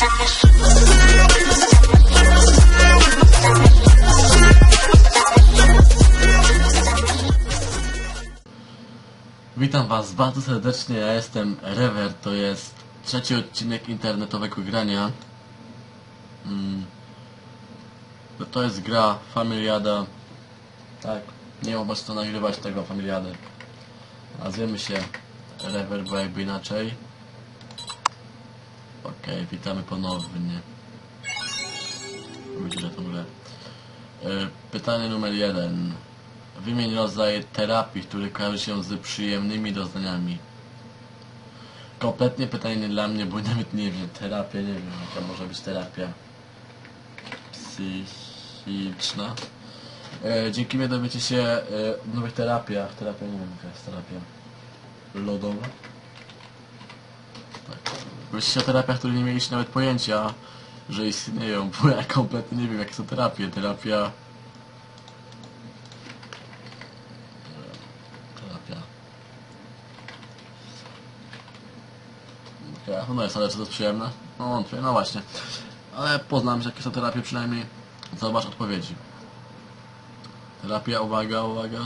Witam Was bardzo serdecznie, ja jestem Rever, to jest trzeci odcinek internetowego grania. Mm. To jest gra Familiada. Tak, nie po co nagrywać tego Familiady. Nazwiemy się Rever, bo jakby inaczej. Okej, witamy ponownie. Widzicie tą grę. Pytanie numer jeden. Wymień rodzaje terapii, które kojarzy się z przyjemnymi doznaniami. Kompletnie pytanie nie dla mnie, bo nawet nie wiem. Terapia, nie wiem jaka może być terapia psychiczna. E, dzięki mnie dowiecie się e, o nowych terapiach. Terapia, nie wiem jaka jest terapia. Lodowa? Tak. Dowiecie się o terapiach, które nie mieliście nawet pojęcia, że istnieją, bo ja kompletnie nie wiem jakie są terapie. Terapia... Terapia. Okay, no jest, ale czy to jest przyjemne? No wątpię, no właśnie. Ale poznam, jakie są terapie przynajmniej. Zobacz odpowiedzi. Terapia, uwaga, uwaga.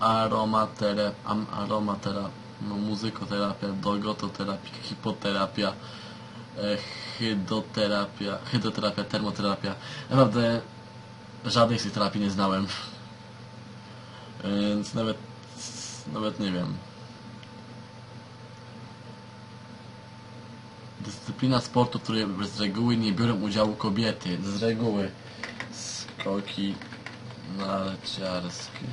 Aromaterapia, am, aromaterapia, no muzykoterapia, dogototerapia, hipoterapia, e, hydroterapia, hydroterapia, termoterapia. Naprawdę żadnej z tych terapii nie znałem. Więc nawet, nawet nie wiem. Dyscyplina sportu, w której z reguły nie biorą udziału kobiety. Z reguły skoki narciarskie.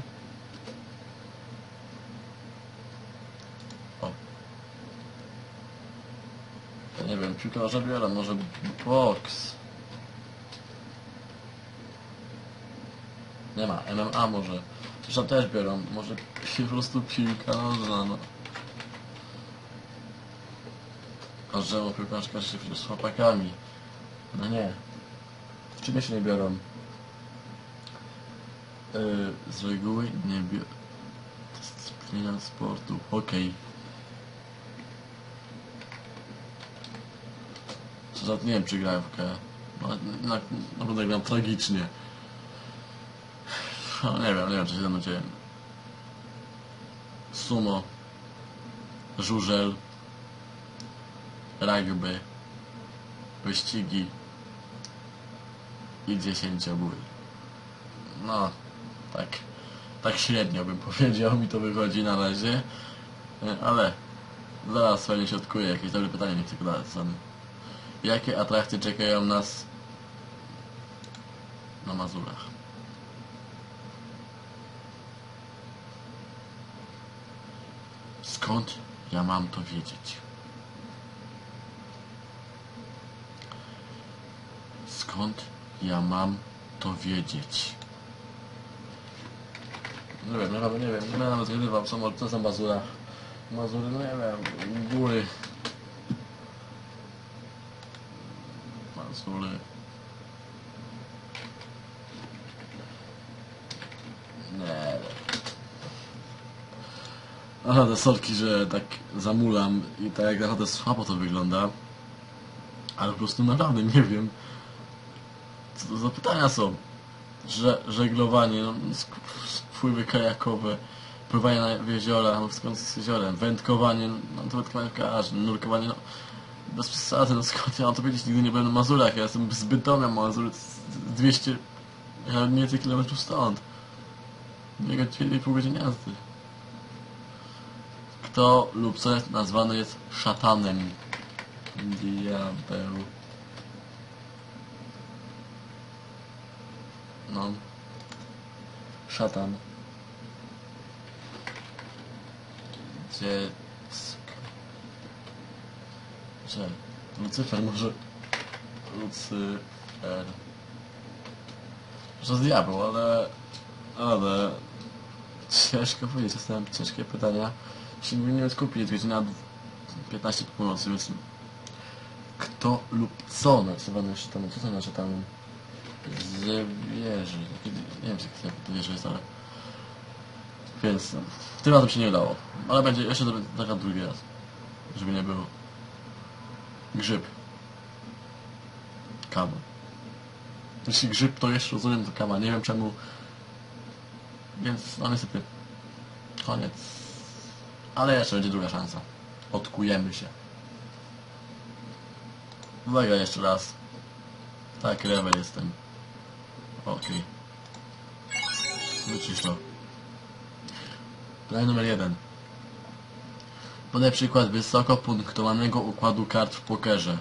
O. Piłkarze biorą, może boks. Nie ma, MMA może. Zresztą też biorą, może po prostu piłka nożna, no. A że piłkarska się z chłopakami. No nie. Czym się nie biorą? Yy, z reguły nie biorą. Dyscyplina sportu. Okej. Co nie wiem czy grają w. No, na, naprawdę gram tragicznie. No, nie wiem, nie wiem co się ze mną dzieje. Sumo. Żużel rugby, wyścigi i dziesięciobój. No, tak, tak średnio bym powiedział, mi to wychodzi na razie, E, ale zaraz pewnie się odkuje jakieś dobre pytanie, nie chcę go dać sam. Jakie atrakcje czekają nas na Mazurach? Skąd ja mam to wiedzieć? Skąd ja mam to wiedzieć? Nie wiem, naprawdę nie wiem. Nie nawet zgadywał, co, mo- co są Mazura. Mazury, no nie wiem, góry. Mazury. Nie. Aha, te solki, że tak zamulam i tak jak naprawdę słabo to wygląda. Ale po prostu naprawdę nie wiem. Co to za pytania są? Że, żeglowanie, no, spływy kajakowe, pływanie na, w jeziora, no skąd z jeziorem, wędkowanie, no to wędkowanie w każdym, nurkowanie, no bez przesady, no skąd ja mam to wiedzieć, nigdy nie byłem na Mazurach, ja jestem z Bytomia, z 200, ja mniej więcej kilometrów stąd. Nie 2,5 godziny jazdy. Kto lub co jest nazwany jest szatanem? Diabeł. No. Szatan. Dziecko. Że? Lucyfer może... Lucyfer. Że diabeł, ale... Ale... Ciężko powiedzieć, dostałem ciężkie pytania. Się nie wiem skupić, jest godzina 15 po północy, więc... Kto lub co nazywane szatanem? Co to znaczy tam? Zwierzy. Nie wiem, jak to wierzy jest, ale... Więc no, tym razem się nie udało. Ale będzie jeszcze taka drugi raz. Żeby nie było. Grzyb. Kawa. Jeśli grzyb to jeszcze rozumiem, to kawa. Nie wiem czemu. Więc no niestety. Koniec. Ale jeszcze będzie druga szansa. Odkujemy się. Uwaga jeszcze raz. Tak, level jestem. Okej. Wycisz to. Numer jeden. Podaj przykład wysoko punktowanego układu kart w pokerze.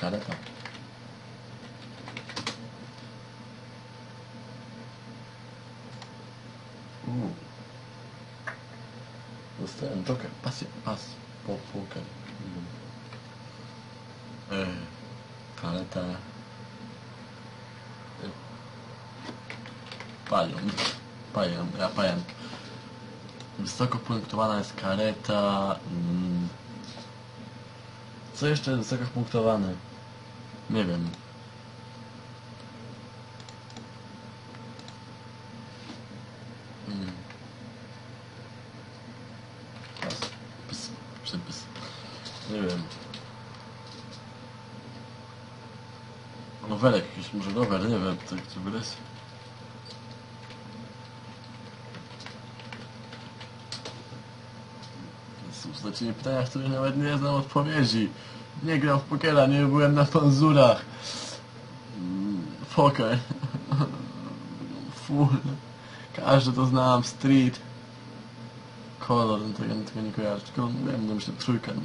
Kareta. Uuu. Dostałem joker. Pas, pas. Po, poker. Mm. Kareta. Ej. Pająk. Pająk. Ja pająk. Wysoko punktowana jest kareta. Mm. Co jeszcze jest wysoko punktowane? Nie wiem. Mm. Pys. Przypis. Nie wiem. Nowelek jakiś, może nowel, nie wiem, co to wyleć. Zadacie mi pytania, w których nawet nie znam odpowiedzi. Nie gram w pokera, nie byłem na panzurach. Mm, Poker. Full. Każdy to znam. Street. Kolor, no tego, tego nie kojarzę. Tylko wiem, no myślę, trójka. no.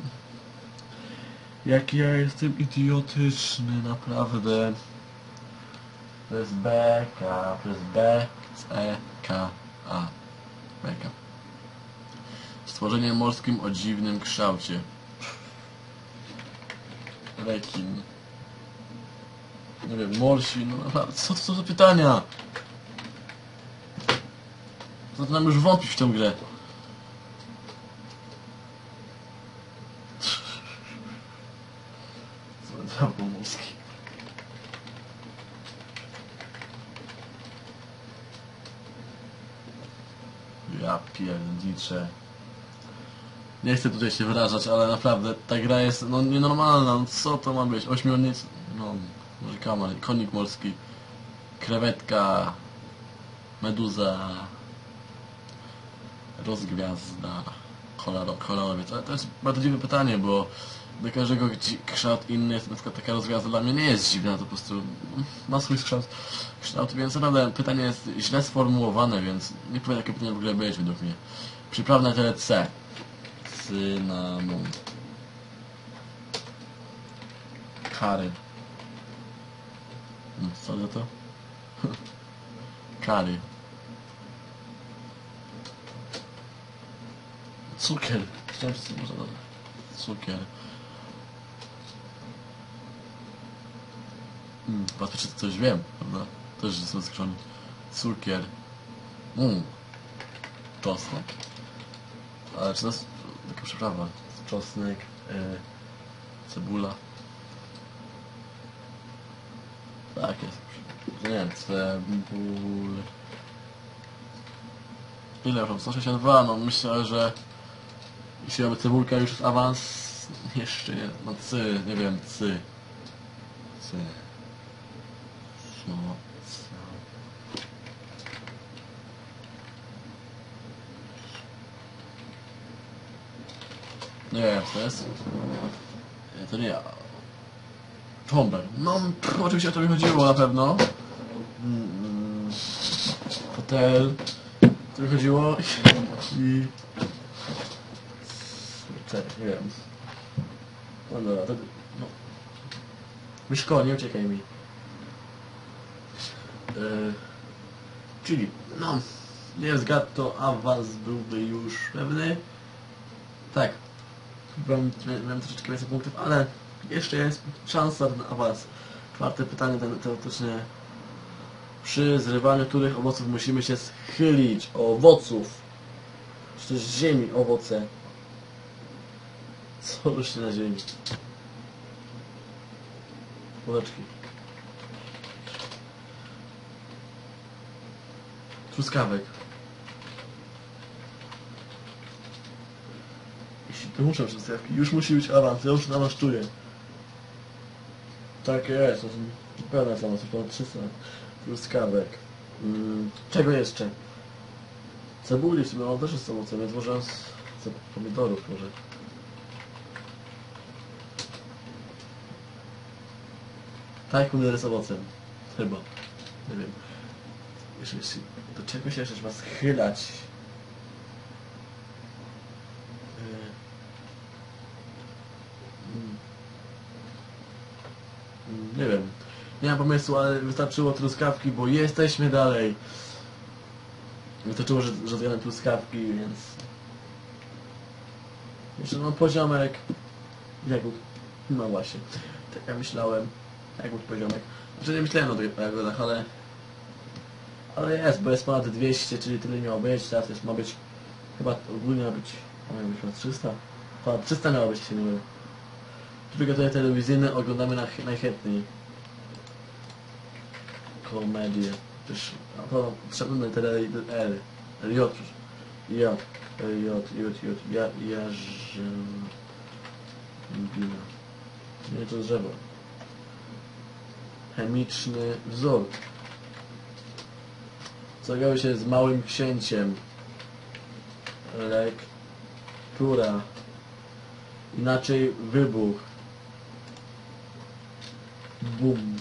Jaki ja jestem idiotyczny, naprawdę. To jest B, K, to jest B, C, K, A. Beka. Stworzenie morskim o dziwnym kształcie. Rekin. Nie wiem, morsi, no naprawdę, co to są za pytania? Zaczynam już wątpić w tę grę. Co za pomorski. Ja pierniczę. Nie chcę tutaj się wyrażać, ale naprawdę ta gra jest no, nienormalna. No, co to ma być? Ośmiornic... No, może kamal, konik morski, krewetka, meduza, rozgwiazda, koloro, kolorowiec. Ale to jest bardzo dziwne pytanie, bo do każdego kształt inny jest. Na przykład taka rozgwiazda dla mnie nie jest dziwna, to po prostu ma swój kształt, kształt więc naprawdę pytanie jest źle sformułowane, więc nie powinno takie pytanie w ogóle być według mnie. Przyprawne tele C. Cynamon. Kary. No, Co za to? Kary. Cukier. Chciałem. Cukier. Mm, patrzę, czy coś wiem, prawda? Też jestem skrzony. Cukier. Mm. Czosnek. Ale czy to przyprawa? Czosnek, e, cebula. Tak jest. Nie cebul... Ile mam? 162, no myślę, że jeśli mamy cebulka już jest awans, jeszcze nie, no cy, nie wiem, cy. Cy. No, cy. Nie wiem, co to jest. To nie ja. Tomber. No, oczywiście o to mi chodziło na pewno. Mm, Hotel. To mi chodziło i... Czekaj, nie wiem. No dobra, to... No. Myszko, nie uciekaj mi. Yy, czyli, no, nie zgadł, to awans byłby już pewny. Tak. Byłem, miałem troszeczkę więcej punktów, ale jeszcze jest szansa na awans. Czwarte pytanie ten- teoretycznie. Przy zrywaniu których owoców musimy się schylić? Owoców. Czy też ziemi owoce? Co rośnie na ziemi? Kuleczki. Truskawek. Muszą truskawki. Już musi być awans, ja już na was czuję. Tak jest, to są pełne są, coś ponad 300 truskawek. Mm, czego jeszcze? Cebuli w sumie mam też z owocem, więc może z, pomidorów może. Tak, pomidory z owocem. Chyba. Nie wiem. Jeszcze, jeszcze, do czego się jeszcze trzeba schylać? Yy. Mm. Mm, Nie wiem. Nie mam pomysłu, ale wystarczyło truskawki, bo jesteśmy dalej. Wystarczyło, że, że zjadłem truskawki, więc... Jeszcze mam poziomek. Jagód. No właśnie. Tak jak myślałem. Jagód poziomek. Znaczy nie myślałem o tych jagodach, ale... Ale jest, bo jest ponad 200, czyli tyle miało być. Teraz jest, ma być... Chyba ogólnie ma być... Ma być chyba 300. Ponad 300 miało być, się nie mylę. Drugie tutaj telewizyjne oglądamy na, najchętniej. Komedię. A to trzeba na tele L. L, J. J, J, J, J, ja. Nie, to drzewo. Chemiczny wzór. Działo się z małym księciem? Lektura. Inaczej wybuch. Bum.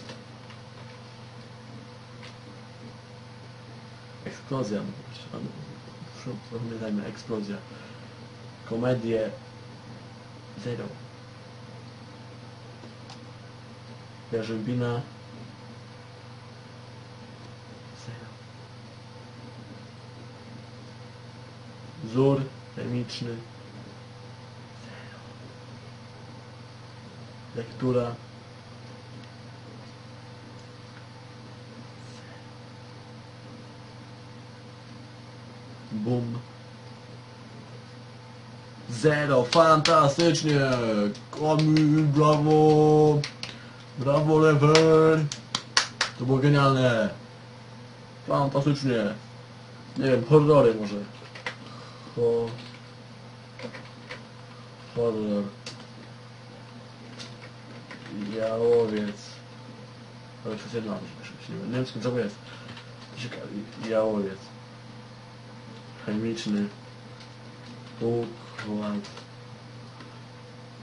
Eksplozja. Pamiętajmy, eksplozja. Komedię. Zero. Jarzębina. Zero. Wzór chemiczny. Zero. Lektura. Bum. Zero, fantastycznie! Kamil, brawo! Brawo, level! To było genialne! Fantastycznie! Nie wiem, horrory może. Ho... Horror. Jałowiec. Ale to jest jedna, nie wiem, skąd to jest. Jałowiec chemiczny układ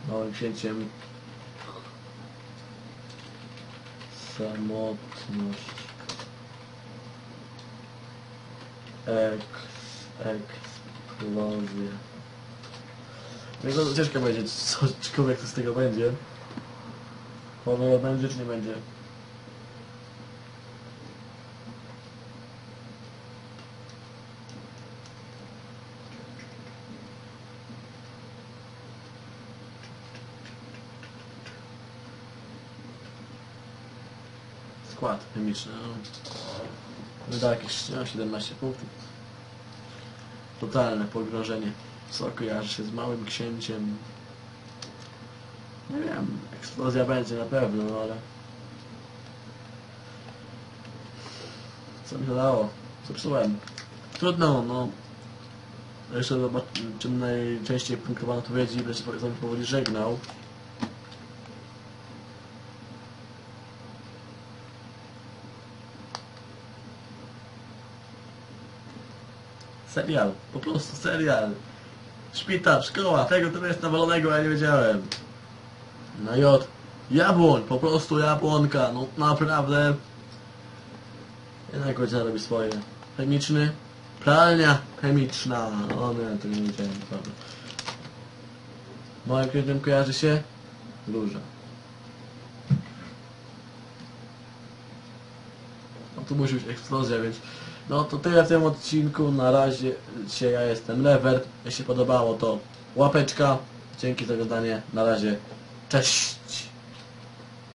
małym księciem. Samotność. Eks, eksplozja. No i to ciężko powiedzieć cokolwiek co z tego będzie. Horror będzie czy nie będzie skład chemiczny. No. Wydał jakieś no, 17 punktów. Totalne pogrążenie. Co kojarzy się z małym księciem? Nie wiem, eksplozja będzie na pewno, no ale... Co mi to dało? Zepsułem. Trudno, no. Jeszcze zobaczymy najczęściej punktowane odpowiedzi, będę się powoli żegnał. Serial, po prostu serial. Szpital, szkoła, tego to jest nawalonego, ja nie wiedziałem. Na J. Jabłoń, po prostu jabłonka, no naprawdę. Jednak godzina robi swoje. Chemiczny, pralnia chemiczna. O nie, to nie wiedziałem, prawda. Moim klientom kojarzy się? Duża. No tu musi być eksplozja, więc no to tyle w tym odcinku. Na razie dzisiaj ja jestem Levert. Jeśli podobało to łapeczka. Dzięki za oglądanie. Na razie. Cześć.